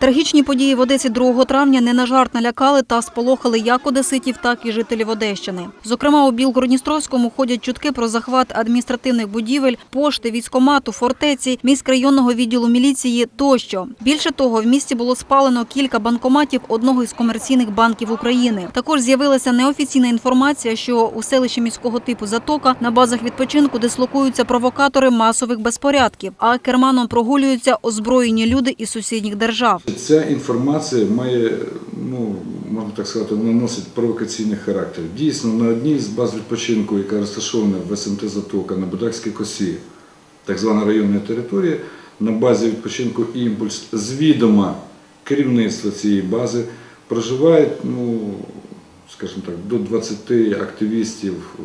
Трагічні події в Одесі 2 травня не на жарт налякали та сполохали як одеситів, так і жителів Одещини. Зокрема, у Білгородністровському ходять чутки про захват адміністративних будівель, пошти, військомату, фортеці, міськрайонного відділу міліції тощо. Більше того, в місті було спалено кілька банкоматів одного із комерційних банків України. Також з'явилася неофіційна інформація, що у селищі міського типу Затока на базах відпочинку дислокуються провокатори масових безпорядків, а керманом прогулюються озброєні люди із сусідніх держав. Ця інформація має, ну можна так сказати, вона носить провокаційний характер. Дійсно, на одній з баз відпочинку, яка розташована в СМТ Затока на Будакській косі, так звана районна територія, на базі відпочинку імпульс з відома керівництва цієї бази проживають, ну скажімо так, до 20 активістів е,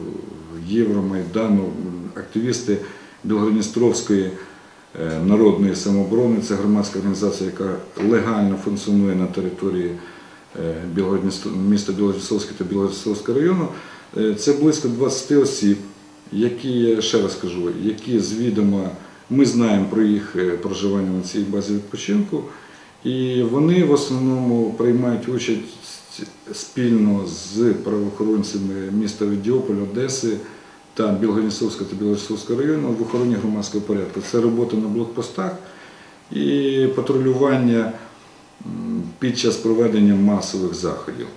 Євромайдану, активісти Білгородністровської народної самооборони. Це громадська організація, яка легально функціонує на території е, міста Білгородністровське та Білгородністровського району. Е, Це близько 20 осіб, які, ще раз кажу, які звідомо ми знаємо про їх е, проживання на цій базі відпочинку. І вони в основному приймають участь спільно з правоохоронцями міста Відіополь, Одеси та Білгородністровського та Білгородністровського району в охороні громадського порядку. Це робота на блокпостах і патрулювання під час проведення масових заходів.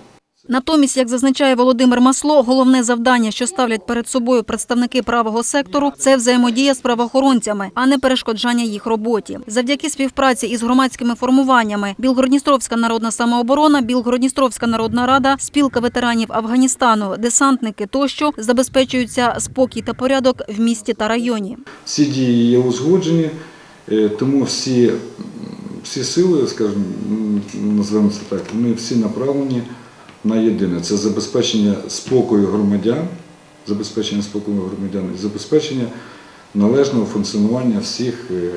Натомість, як зазначає Володимир Масло, головне завдання, що ставлять перед собою представники правого сектору, це взаємодія з правоохоронцями, а не перешкоджання їх роботі. Завдяки співпраці із громадськими формуваннями Білгородністровська народна самооборона, Білгородністровська народна рада, спілка ветеранів Афганістану, десантники тощо забезпечуються спокій та порядок в місті та районі. Всі дії є узгоджені, е, тому всі, всі сили, скажімо, м, назвемо це так, вони всі направлені на єдине. Це забезпечення спокою громадян, забезпечення спокою громадян і забезпечення належного функціонування всіх е,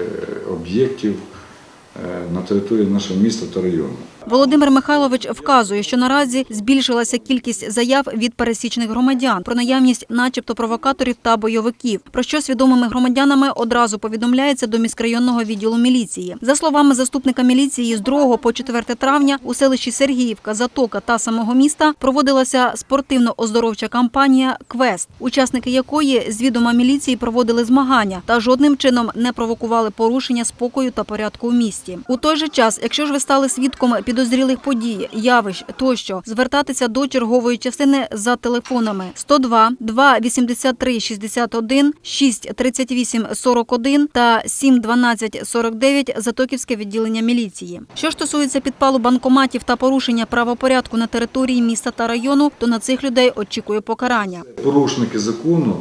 об'єктів е, на території нашого міста та району. Володимир Михайлович вказує, що наразі збільшилася кількість заяв від пересічних громадян про наявність, начебто, провокаторів та бойовиків, про що свідомими громадянами одразу повідомляється до міськрайонного відділу міліції. За словами заступника міліції, з 2 по 4 травня у селищі Сергіївка, Затока та самого міста проводилася спортивно-оздоровча кампанія Квест, учасники якої з відома міліції проводили змагання та жодним чином не провокували порушення спокою та порядку у місті. У той же час, якщо ж ви стали свідком підозрілих подій, явищ тощо, звертатися до чергової частини за телефонами 102 283 61 6 38 41 та 7 12 49 Затоківське відділення міліції. Що стосується підпалу банкоматів та порушення правопорядку на території міста та району, то на цих людей очікує покарання. порушники закону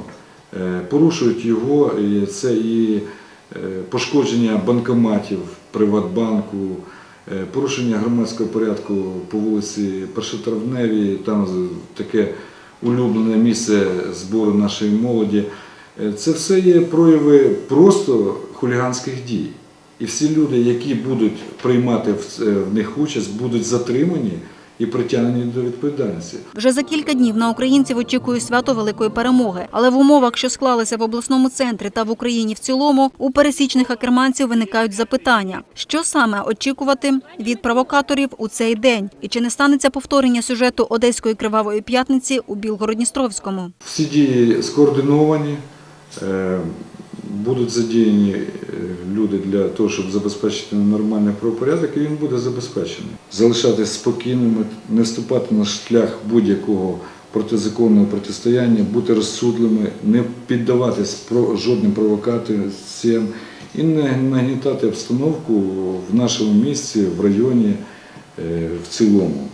е, порушують його, це і е, пошкодження банкоматів Приватбанку, порушення громадського порядку по вулиці Першотравневій, там таке улюблене місце збору нашої молоді. Е, Це все є прояви просто хуліганських дій. І всі люди, які будуть приймати в них участь, будуть затримані і притягнені до відповідальності. Вже за кілька днів на українців очікує свято великої перемоги. Але в умовах, що склалися в обласному центрі та в Україні в цілому, у пересічних акерманців виникають запитання: що саме очікувати від провокаторів у цей день, і чи не станеться повторення сюжету Одеської кривавої п'ятниці у Білгородністровському? Всі дії скоординовані, е, будуть задіяні е, люди для того, щоб забезпечити нормальний правопорядок, і він буде забезпечений. Залишатися спокійними, не вступати на шлях будь-якого протизаконного протистояння, бути розсудливими, не піддаватись жодним провокаціям і не нагнітати обстановку в нашому місті, в районі е, в цілому.